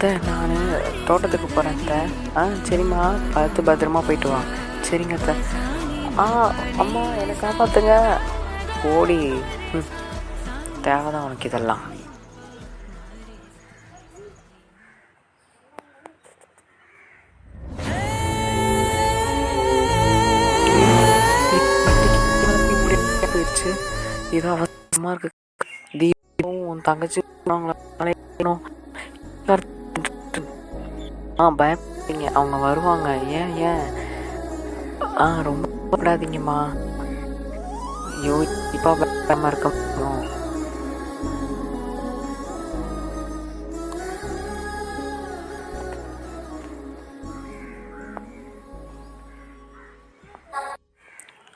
அத்தை நான் தோட்டத்துக்கு போகிறேன் அத்தை. ஆ சரிம்மா. பார்த்து பத்திரமா போயிட்டு வா. சரிங்க அத்தை. ஆ அம்மா என்னை காப்பாற்றுங்க ஓடி. தேவைதான் உனக்கு இதெல்லாம். இது போயிடுச்சு அவசரமாக இருக்கு. தீபம் உன் தங்கச்சி அழைக்கணும் ஆ பயப்படாதீங்க. அவங்க வருவாங்க. ஏன் ஏன்? ஆ ரொம்ப பயப்படாதீங்கம்மா. ஐயோ இப்போ பயப்படாமல் இருக்க? முடியும்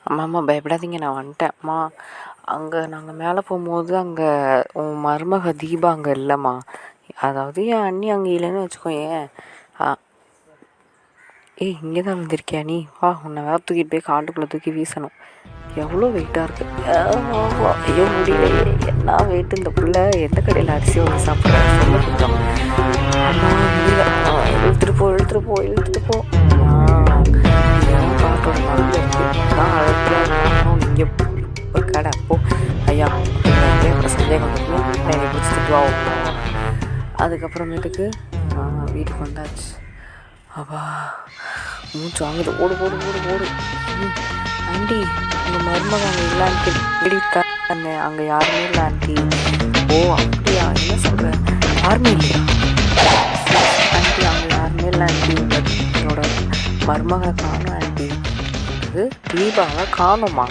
அம்மா அம்மா பயப்படாதீங்க. நான் வந்துட்டேன். அம்மா அங்கே நாங்கள் மேலே போகும்போது அங்கே உன் மருமக தீபா அங்கே இல்லைம்மா. அதாவது என் அண்ணி அங்கே இல்லைன்னு வச்சுக்கோ ஏன் ஏய் இங்கே தான் வந்திருக்கியா நீ? வா உன்னை வேற தூக்கிட்டு போய் காட்டுக்குள்ளே தூக்கி வீசணும். எவ்வளோ வெயிட்டாக இருக்குது ஐயோ முடியலையே. என்ன வெயிட் இந்த புள்ள? எந்த கடையில் அரிசி வாங்கி சாப்பிட்றேன் சொல்ல கொஞ்சம் அம்மா முடியல ஆ, இழுத்துட்டு போ இழுத்துட்டு போ இழுத்துட்டு போ. ஆ, இதெல்லாம் நான் அழகாக இங்கே ஒரு கடை. அப்போ ஐயா சந்தேகம் இருக்கும் என்னை பிடிச்சிட்டு அதுக்கப்புறமேட்டுக்கு வீட்டுக்கு வந்தாச்சு. அப்பா மூச்சு வாங்குது. ஓடு ஓடு ஓடு ஓடு. ஆண்டி உங்கள் மருமக அங்கே இல்லை ஆண்டி தேடிட்டேன் அங்கே யாருமே இல்லை ஆண்டி. ஓ அப்படியா? என்ன சொல்கிற யாருமே இல்லையா? ஆண்டி அங்கே யாருமே இல்லை ஆண்டி. என்னோட மருமகளை காணும் ஆண்டி. அது தீபாவை காணுமா?